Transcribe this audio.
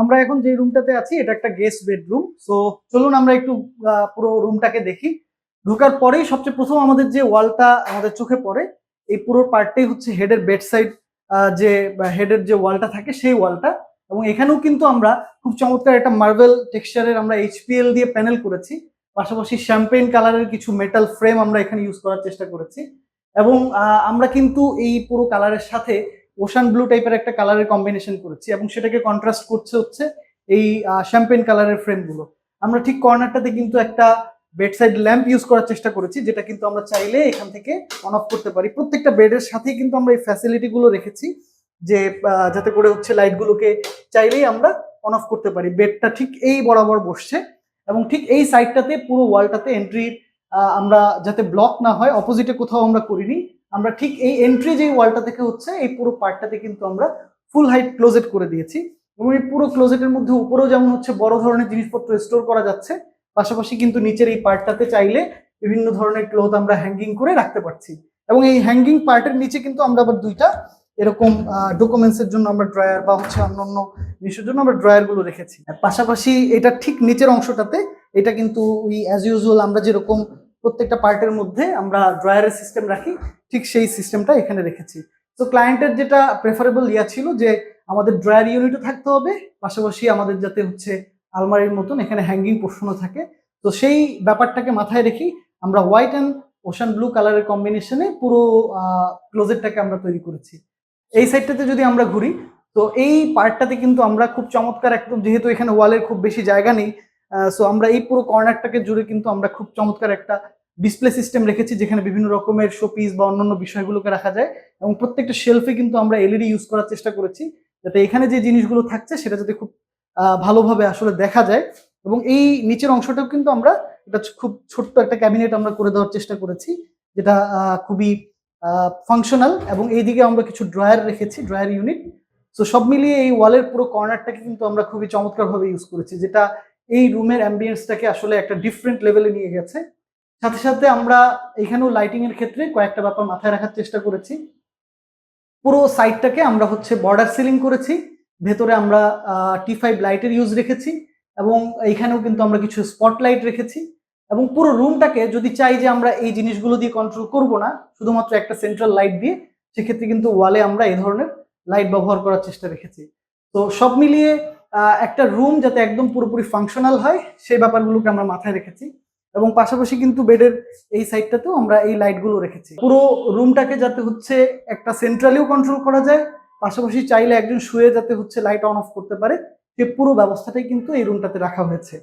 আমরা এখন যে রুমটাতে আছি, এটা একটা গেস্ট বেডরুম সো চলুন আমরা একটু পুরো রুমটাকে দেখি। ঢোকার পরেই সবচেয়ে প্রথম আমাদের যে ওয়ালটা আমাদের চোখে পড়ে, এই পুরো পার্টটাই হচ্ছে হেডের বেড সাইড যে হেডের যে ওয়ালটা থাকে সেই ওয়ালটা এবং এখানেও কিন্তু আমরা খুব চমৎকার একটা মার্বেল টেক্সচারের আমরা এইচপিএল দিয়ে প্যানেল করেছি। পাশাপাশি শ্যাম্পেইন কালারের কিছু মেটাল ফ্রেম আমরা এখানে ইউজ করার চেষ্টা করেছি। এবং আমরা কিন্তু এই পুরো কালারের সাথে ওশান ব্লু টাইপের একটা কালারের কম্বিনেশন করেছি এবং সেটাকে কন্ট্রাস্ট করছে হচ্ছে এই শ্যাম্পেন কালারের ফ্রেমগুলো আমরা ঠিক কর্নারটাতে কিন্তু একটা বেড সাইড ল্যাম্প ইউজ করার চেষ্টা করেছি, যেটা কিন্তু আমরা চাইলে এখান থেকে অন অফ করতে পারি। প্রত্যেকটা বেডের সাথেই কিন্তু আমরা এই ফ্যাসিলিটি গুলো রেখেছি, যে যাতে করে হচ্ছে লাইটগুলোকে চাইলেই আমরা অন অফ করতে পারি। বেডটা ঠিক এই বরাবর বসছে এবং ঠিক এই সাইডটাতে পুরো ওয়ালটাতে এন্ট্রি আমরা যাতে ব্লক না হয় অপোজিটে কোথাও আমরা করিনি। আমরা ঠিক এই এন্ট্রি যে ওয়ালটা থেকে হচ্ছে, এই পুরো পার্টটাতে কিন্তু আমরা ফুল হাইট ক্লোজেট করে দিয়েছি। এবং এই পুরো ক্লোজেটের মধ্যে উপরেও যেমন হচ্ছে বড় ধরনের জিনিসপত্র স্টোর করা যাচ্ছে, পাশাপাশি কিন্তু নিচের এই পার্টটাতে চাইলে বিভিন্ন ধরনের ক্লোথ আমরা হ্যাঙ্গিং করে রাখতে পারছি। এবং এই হ্যাঙ্গিং পার্টের নিচে কিন্তু আমরা আবার দুইটা এরকম ডকুমেন্টস এর জন্য আমরা ড্রয়ার বা হচ্ছে অন্য অন্য জিনিসের জন্য আমরা ড্রয়ারগুলো রেখেছি। পাশাপাশি এটা ঠিক নিচের অংশটাতে এটা কিন্তু ওই অ্যাজ ইউজুয়াল আমরা যেরকম প্রত্যেকটা পার্টের মধ্যে আমরা ড্রয়ারের সিস্টেম রাখি, ঠিক সেই সিস্টেমটা এখানে রেখেছি। তো ক্লায়েন্টের যেটা প্রেফারেবল ইয়া ছিল যে আমাদের ড্রয়ার ইউনিটও থাকতে হবে, পাশাপাশি আমাদের যাতে হচ্ছে আলমারির মতন এখানে হ্যাঙ্গিং পোর্শনও থাকে। তো সেই ব্যাপারটাকে মাথায় রেখে আমরা হোয়াইট অ্যান্ড ওশান ব্লু কালারের কম্বিনেশনে পুরো ক্লোজেটটাকে আমরা তৈরি করেছি। এই সাইডটাতে যদি আমরা ঘুরি, তো এই পার্টটাতে কিন্তু আমরা খুব চমৎকার, একদম যেহেতু এখানে ওয়ালের খুব বেশি জায়গা নেই সো আমরা এই পুরো কর্নারটাকে জুড়ে কিন্তু আমরা খুব চমৎকার একটা ডিসপ্লে সিস্টেম রেখেছি, যেখানে বিভিন্ন রকমের শোপিস বা অন্যান্য বিষয়গুলোকে রাখা যায় এবং প্রত্যেকটা শেলফে কিন্তু আমরা এলইডি ইউজ করার চেষ্টা করেছি যাতে এখানে যে জিনিসগুলো থাকছে সেটা যাতে খুব ভালোভাবে আসলে দেখা যায় এবং এই নিচের অংশটাও কিন্তু আমরা এটা খুব ছোট্ট একটা ক্যাবিনেট আমরা করে দেওয়ার চেষ্টা করেছি, যেটা খুবই ফাংশনাল এবং এইদিকে আমরা কিছু ড্রয়ার রেখেছি ড্রয়ার ইউনিট তো সব মিলিয়ে এই ওয়ালের পুরো কর্নারটাকে কিন্তু আমরা খুবই চমৎকারভাবে ইউজ করেছি, যেটা এই রুমের অ্যাম্বিয়েন্সটাকে আসলে একটা ডিফারেন্ট লেভেলে নিয়ে গেছে। সাথে সাথে আমরা এখানেও লাইটিং এর ক্ষেত্রে কয়েকটা ব্যাপার মাথায় রাখার চেষ্টা করেছি। পুরো সাইডটাকে আমরা হচ্ছে বর্ডার সিলিং করেছি, ভেতরে আমরা টি ফাইভ লাইটের ইউজ রেখেছি এবং এইখানেও কিন্তু আমরা কিছু স্পটলাইট রেখেছি এবং পুরো রুমটাকে যদি চাই যে আমরা এই জিনিসগুলো দিয়ে কন্ট্রোল করব না, শুধুমাত্র একটা সেন্ট্রাল লাইট দিয়ে, সেক্ষেত্রে কিন্তু ওয়ালে আমরা এই ধরনের লাইট ব্যবহার করার চেষ্টা রেখেছি। তো সব মিলিয়ে একটা রুম যাতে একদম পুরোপুরি ফাংশনাল হয়, সেই ব্যাপারগুলোকে আমরা মাথায় রেখেছি। এবং পাশাপাশি কিন্তু বেডের এই সাইডটাতেও আমরা এই লাইটগুলো রেখেছি। পুরো রুমটাকে যাতে হচ্ছে একটা সেন্ট্রালিও কন্ট্রোল করা যায়, পাশাপাশি চাইলে একজন শুয়ে যাতে হচ্ছে লাইট অন অফ করতে পারে, সে পুরো ব্যবস্থাটাই কিন্তু এই রুমটাতে রাখা হয়েছে।